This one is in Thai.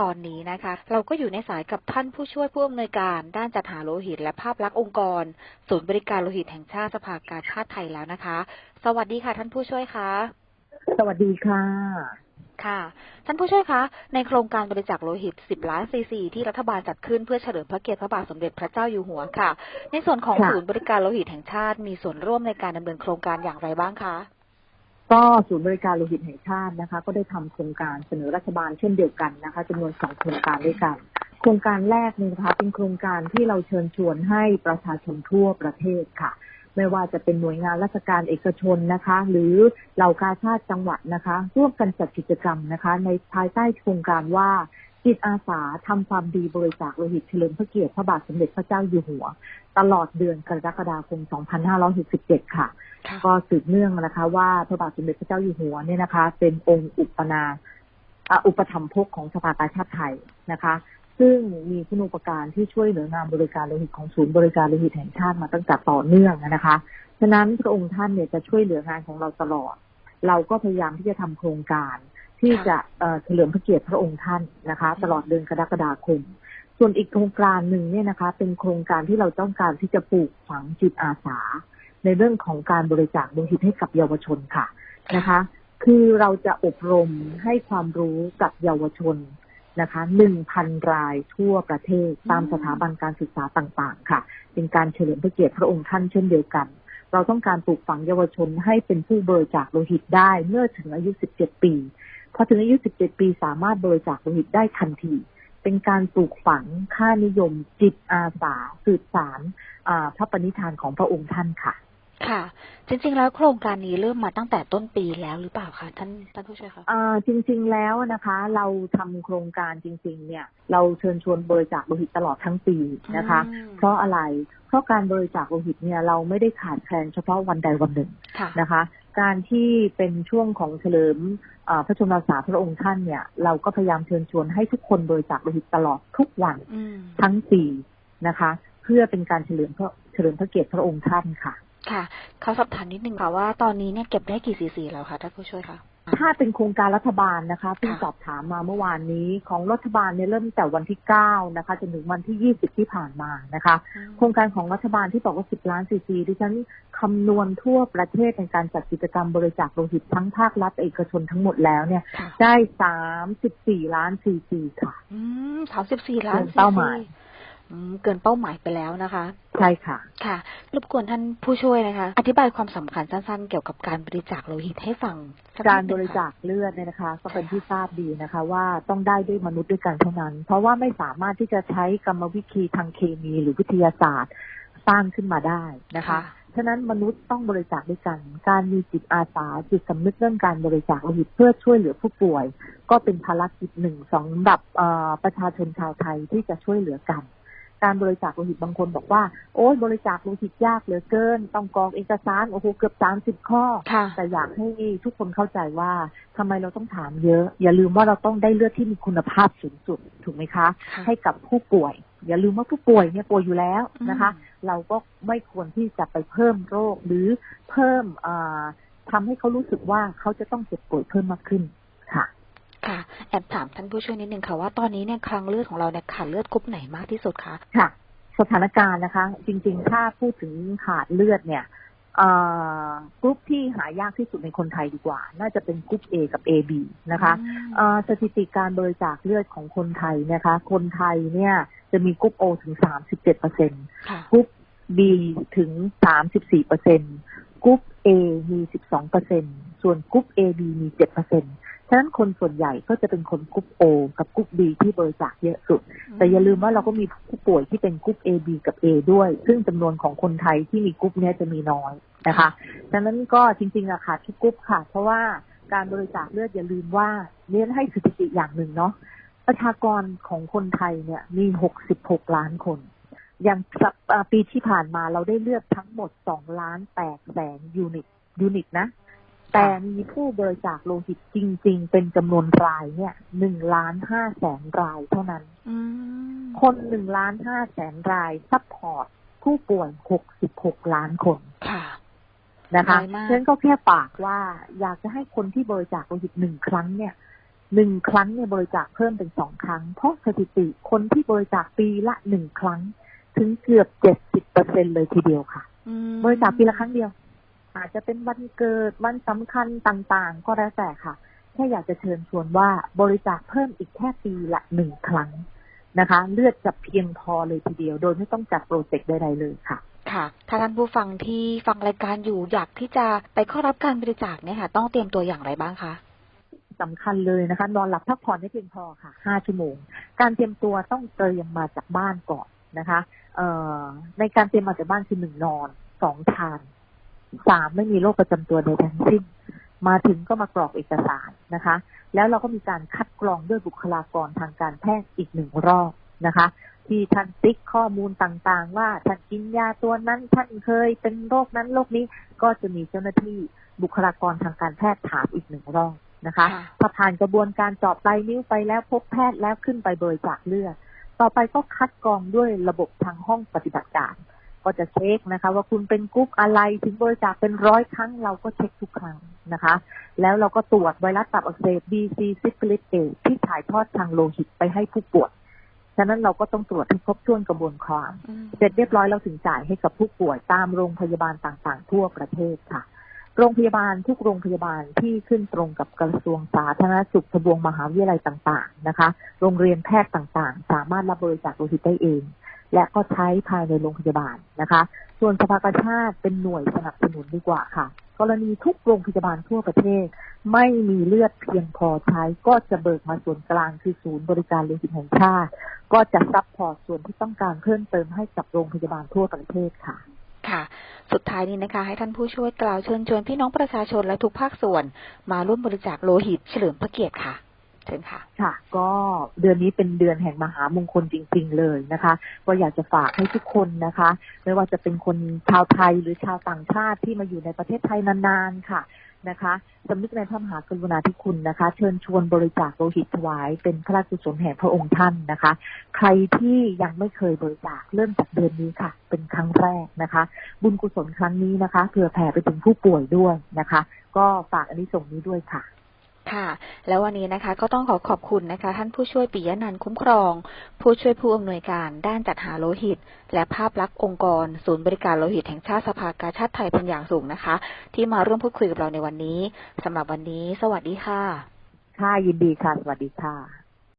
ตอนนี้นะคะ เราก็อยู่ในสายกับท่านผู้ช่วยผู้อำนวยการ ด้านจัดหาโลหิต และภาพลักษณ์องค์กร ศูนย์บริการโลหิตแห่งชาติสภากาชาติไทยแล้วนะคะ สวัสดีค่ะท่านผู้ช่วยคะสวัสดีค่ะ ค่ะ ท่านผู้ช่วยคะ ในโครงการบริจาคโลหิต 10 ล้านซีซีที่รัฐบาลจัดขึ้นเพื่อเฉลิมพระเกียรติพระบาทสมเด็จพระเจ้าอยู่หัวค่ะ ในส่วนของค่ะ ศูนย์บริการโลหิตแห่งชาติมีส่วนร่วมในการดำเนินโครงการอย่างไรบ้างคะ ก็ศูนย์บริการโลหิตแห่งชาตินะคะ ก็ได้ทำโครงการเสนอรัฐบาลเช่นเดียวกันนะคะจำนวนสองโครงการด้วยกัน โครงการแรกนี่นะคะเป็นโครงการที่เราเชิญชวนให้ประชาชนทั่วประเทศค่ะ ไม่ว่าจะเป็นหน่วยงานราชการเอกชนนะคะ หรือเหล่ากาชาติจังหวัดนะคะ ร่วมกันจัดกิจกรรมนะคะ ในภายใต้โครงการว่า จิตอาสาทำความดีบริจาคโลหิตเฉลิมพระเกียรติพระบาทสมเด็จพระเจ้าอยู่หัว ตลอดเดือนกรกฎาคม 2567 ค่ะค่ะก็สืบเนื่องนะคะว่าพระบาทสมเด็จพระเจ้าอยู่หัวเนี่ยนะคะ เป็นองค์อุปนาอะอุปถัมภกของสภากาชาติไทยนะคะ ซึ่งมีคุณูปการที่ช่วยเหลืองานบริการโลหิตของศูนย์บริการโลหิตแห่งชาติมาตั้งแต่ต่อเนื่องนะคะฉะนั้นพระองค์ท่านเนี่ยจะช่วยเหลืองานของเราตลอด เราก็พยายามที่จะทำโครงการ ที่จะเอ่อเฉลิมพระเกียรติพระองค์ท่านนะคะ ตลอดเดือนกรกฎาคม ส่วนอีกโครงการหนึ่งเนี่ยนะคะ เป็นโครงการที่เราต้องการที่จะปลูกฝังจิตอาสา ในเรื่องของการบริจาคโลหิตให้กับเยาวชนค่ะนะคะ คือเราจะอบรมให้ความรู้กับเยาวชนนะคะหนึ่งพันรายทั่วประเทศตามสถาบันการศึกษาต่างๆ ค่ะ เป็นการเฉลิมพระเกียรติพระองค์ท่านเช่นเดียวกัน เราต้องการปลูกฝังเยาวชนให้เป็นผู้บริจาคโลหิตได้เมื่อถึงอายุ 17 ปี พอถึงอายุ 17 ปีสามารถบริจาคโลหิตได้ทันที เป็นการปลูกฝังค่านิยม จิตอาสาสืบสารอ่าพระปณิธานของพระองค์ท่านค่ะ ค่ะ จริง ๆ แล้วโครงการนี้เริ่มมาตั้งแต่ต้นปีแล้วหรือเปล่าคะท่านท่านผู้ช่วยคะอ่าจริง ๆ แล้วนะคะ เราทำโครงการจริง ๆ เนี่ย เราเชิญชวนบริจาคโลหิตตลอดทั้งปีนะคะอืมเพราะอะไรเพราะการบริจาคโลหิตเนี่ยเราไม่ได้ขาดแคลนเฉพาะวันใดวันหนึ่งค่ะนะคะ การที่เป็นช่วงของเฉลิมอ่าพระชนมพรรษาพระองค์ท่านเนี่ย เราก็พยายามเชิญชวนให้ทุกคนบริจาคโลหิตตลอดทุกวันอืมทั้งปีนะคะ เพื่อเป็นการเฉลิมพระเฉลิมพระเกียรติพระองค์ท่านค่ะ ค่ะเขาสอบถามนิดนึงค่ะว่าตอนนี้เนี่ยเก็บได้กี่ซีซีแล้วคะท่านผู้ช่วยคะ ถ้าเป็นโครงการรัฐบาลนะคะเพิ่งค่ะสอบถามมาเมื่อวานนี้ของรัฐบาลเนี่ยเริ่มแต่วันที่9นะคะจนถึงวันที่20ที่ผ่านมานะคะอืมโครงการของรัฐบาลที่บอกว่า10ล้านซีซีดิฉันคำนวณทั่วประเทศในการจัดกิจกรรมบริจาคโลหิตทั้งภาครัฐเอกชนทั้งหมดแล้วเนี่ยค่ะได้34ล้านซีซีค่ะอืมสามสิบสี่ล้านเกินเป้าหมายซีซีอืม เกินเป้าหมายไปแล้วนะคะ ใช่ค่ะ ค่ะ รบกวนท่านผู้ช่วยนะคะ อธิบายความสำคัญสั้นๆ เกี่ยวกับการบริจาคโลหิตให้ฟังสันิดการหบนึ่งริค่ะจาคเลือดเนี่ยนะคะ ก็เป็นที่ทราบดีนะคะ ว่าต้องได้ด้วยมนุษย์ด้วยกันเท่านั้น เพราะว่าไม่สามารถที่จะใช้กรรมวิธีทางเคมีหรือวิทยาศาสตร์สร้างขึ้นมาได้นะคะฉะนั้นมนุษย์ต้องบริจาคด้วยกัน การมีจิตอาสาจิตสำนึกเรื่องการบริจาคโลหิตเพื่อช่วยเหลือผู้ป่วย ก็เป็นภารกิจหนึ่งสำหรับเอ่อประชาชนชาวไทยที่จะช่วยเหลือกัน การบริจาคโลหิตบางคนบอกว่า โอ้ยบริจาคโลหิตยากเหลือเกิน ต้องกรอกเอกสารโอ้โหเกือบสามสิบข้อค่ะแต่อยากให้ทุกคนเข้าใจว่าทำไมเราต้องถามเยอะ อย่าลืมว่าเราต้องได้เลือดที่มีคุณภาพสูงสุดถูกไหมคะค่ะให้กับผู้ป่วย อย่าลืมว่าผู้ป่วยเนี่ยป่วยอยู่แล้วนะคะอืมเราก็ไม่ควรที่จะไปเพิ่มโรคหรือเพิ่มอ่าทำให้เขารู้สึกว่าเขาจะต้องเจ็บป่วยเพิ่มมากขึ้น ค่ะค่ะ แอบถามท่านผู้ช่วยนิดนึงค่ะว่าตอนนี้เนี่ยคลังเลือดของเราเนี่ยขาดเลือดกรุ๊ปไหนมากที่สุดคะค่ะ สถานการณ์นะคะ จริงๆ ถ้าพูดถึงขาดเลือดเนี่ยเอ่อกรุ๊ปที่หายากที่สุดในคนไทยดีกว่า น่าจะเป็นกรุ๊ป A กับ AB นะคะเอ่อสถิติการบริจาคเลือดของคนไทยนะคะ คนไทยเนี่ยจะมีกรุ๊ป O ถึง 37เปอร์เซ็นค่ะกรุ๊ป B ถึง 34เปอร์เซ็นกรุ๊ป A มี 12เปอร์เซ็นส่วนกรุ๊ป AB มี7เปอร์เซ็น ฉะนั้นคนส่วนใหญ่ก็จะเป็นคนกรุ๊ป O กับกรุ๊ป B ที่บริจาคเยอะสุด แต่อย่าลืมว่าเราก็มีผู้ป่วยที่เป็นกรุ๊ป A B กับ A ด้วย ซึ่งจำนวนของคนไทยที่มีกรุ๊ปเนี้ยจะมีน้อยนะคะดังนั้นก็จริงๆอะค่ะทุกกรุ๊ปค่ะ เพราะว่าการบริจาคเลือดอย่าลืมว่าเน้นให้สถิติอย่างหนึ่งเนาะประชากรของคนไทยเนี่ยมี 66 ล้านคน อย่างสัปอ่าปีที่ผ่านมาเราได้เลือดทั้งหมด 2 ล้าน8แสนยูนิตยูนิตนะ แต่มีผู้บริจาคโลหิตจริง ๆ เป็นจำนวนรายเนี่ย1ล้าน5แสนรายเท่านั้นอืมคนหนึ่งล้านห้าแสนรายซัพพอร์ตผู้ป่วยหกสิบหกล้านคนค่ะนะคะน้อยมากฉะนั้นก็แค่ฝากว่าอยากจะให้คนที่บริจาคโลหิตหนึ่งครั้งเนี่ยหนึ่งครั้งเนี่ยบริจาคเพิ่มเป็นสองครั้ง เพราะสถิติคนที่บริจาคปีละหนึ่งครั้ง ถึงเกือบเจ็ดสิบเปอร์เซ็นเลยทีเดียวค่ะอืมบริจาคปีละครั้งเดียว อาจจะเป็นวันเกิดวันสำคัญต่างๆ ก็แล้วแต่ค่ะ แค่อยากจะเชิญชวนว่าบริจาคเพิ่มอีกแค่ปีละหนึ่งครั้งนะคะ เลือดจะเพียงพอเลยทีเดียว โดยไม่ต้องจัดโปรเจกต์ใดๆเลยค่ะค่ะ ถ้าท่านผู้ฟังที่ฟังรายการอยู่อยากที่จะไปเข้ารับการบริจาคเนี่ยค่ะ ต้องเตรียมตัวอย่างไรบ้างคะสำคัญเลยนะคะ นอนหลับพักผ่อนให้เพียงพอค่ะ5ชั่วโมง การเตรียมตัวต้องเตรียมมาจากบ้านก่อนนะคะ เอ่อในการเตรียมมาจากบ้านคือหนึ่งนอนสองทาน สามไม่มีโรคประจำตัวใดทั้งสิ้น มาถึงก็มากรอกเอกสารนะคะ แล้วเราก็มีการคัดกรองด้วยบุคลากรทางการแพทย์อีกหนึ่งรอบนะคะ ที่ท่านติ๊กข้อมูลต่างๆ ว่าท่านกินยาตัวนั้นท่านเคยเป็นโรคนั้นโรคนี้ก็จะมีเจ้าหน้าที่บุคลากรทางการแพทย์ถามอีกหนึ่งรอบนะคะถ้าผ่านกระบวนการจาะปลายนิ้วไปแล้วพบแพทย์แล้วขึ้นไปบริจาคเลือด ต่อไปก็คัดกรองด้วยระบบทางห้องปฏิบัติการ ก็จะเช็คนะคะ ว่าคุณเป็นกรุ๊ปอะไรถึงบริจาคเป็นร้อยครั้งเราก็เช็คทุกครั้งนะคะ แล้วเราก็ตรวจไวรัสตับอักเสบ BC ซิฟิลิสเอที่ถ่ายทอดทางโลหิตไปให้ผู้ป่วยฉะนั้นเราก็ต้องตรวจให้ครบถ้วนกระบวนความอืมเสร็จเรียบร้อยเราถึงจ่ายให้กับผู้ป่วยตามโรงพยาบาลต่างๆ ทั่วประเทศค่ะ โรงพยาบาลทุกโรงพยาบาลที่ขึ้นตรงกับกระทรวงสาธารณสุขทบวงมหาวิทยาลัยต่าง ๆ นะคะ โรงเรียนแพทย์ต่างๆ สามารถรับบริจาคโลหิตได้เอง และก็ใช้ภายในโรงพยาบาลนะคะ ส่วนสภากาชาติเป็นหน่วยสนับสนุนดีกว่าค่ะ กรณีทุกโรงพยาบาลทั่วประเทศ ไม่มีเลือดเพียงพอใช้ ก็จะเบิกมาส่วนกลางคือศูนย์บริการโลหิตแห่งชาติ ก็จะซัพพอร์ตส่วนที่ต้องการเพิ่มเติมให้กับโรงพยาบาลทั่วประเทศค่ะค่ะ สุดท้ายนี้นะคะ ให้ท่านผู้ช่วยกล่าวเชิญชวนพี่น้องประชาชนและทุกภาคส่วน มาร่วมบริจาคโลหิตเฉลิมพระเกียรติค่ะ เชิญค่ะ ค่ะ ก็เดือนนี้เป็นเดือนแห่งมหามงคลจริง ๆ เลยนะคะ ก็อยากจะฝากให้ทุกคนนะคะ ไม่ว่าจะเป็นคนชาวไทยหรือชาวต่างชาติที่มาอยู่ในประเทศไทยนานๆค่ะนะคะสำนึกในพระมหากรุณาธิคุณนะคะ เชิญชวนบริจาคโลหิตถวาย เป็นพระราชกุศลแห่งพระองค์ท่านนะคะ ใครที่ยังไม่เคยบริจาคเริ่มจากเดือนนี้ค่ะ เป็นครั้งแรกนะคะ บุญกุศลครั้งนี้นะคะเผื่อแผ่ไปถึงผู้ป่วยด้วยนะคะ ก็ฝากอันนี้ส่งนี้ด้วยค่ะ ค่ะ แล้ววันนี้นะคะ ก็ต้องขอขอบคุณนะคะ ท่านผู้ช่วยปิยะนันท์คุ้มครอง ผู้ช่วยผู้อำนวยการด้านจัดหาโลหิต และภาพลักษณ์องค์กร ศูนย์บริการโลหิตแห่งชาติสภากาชาติไทยเป็นอย่างสูงนะคะ ที่มาร่วมพูดคุยกับเราในวันนี้สำหรับวันนี้ สวัสดีค่ะ ค่ะยินดีค่ะ สวัสดีค่ะ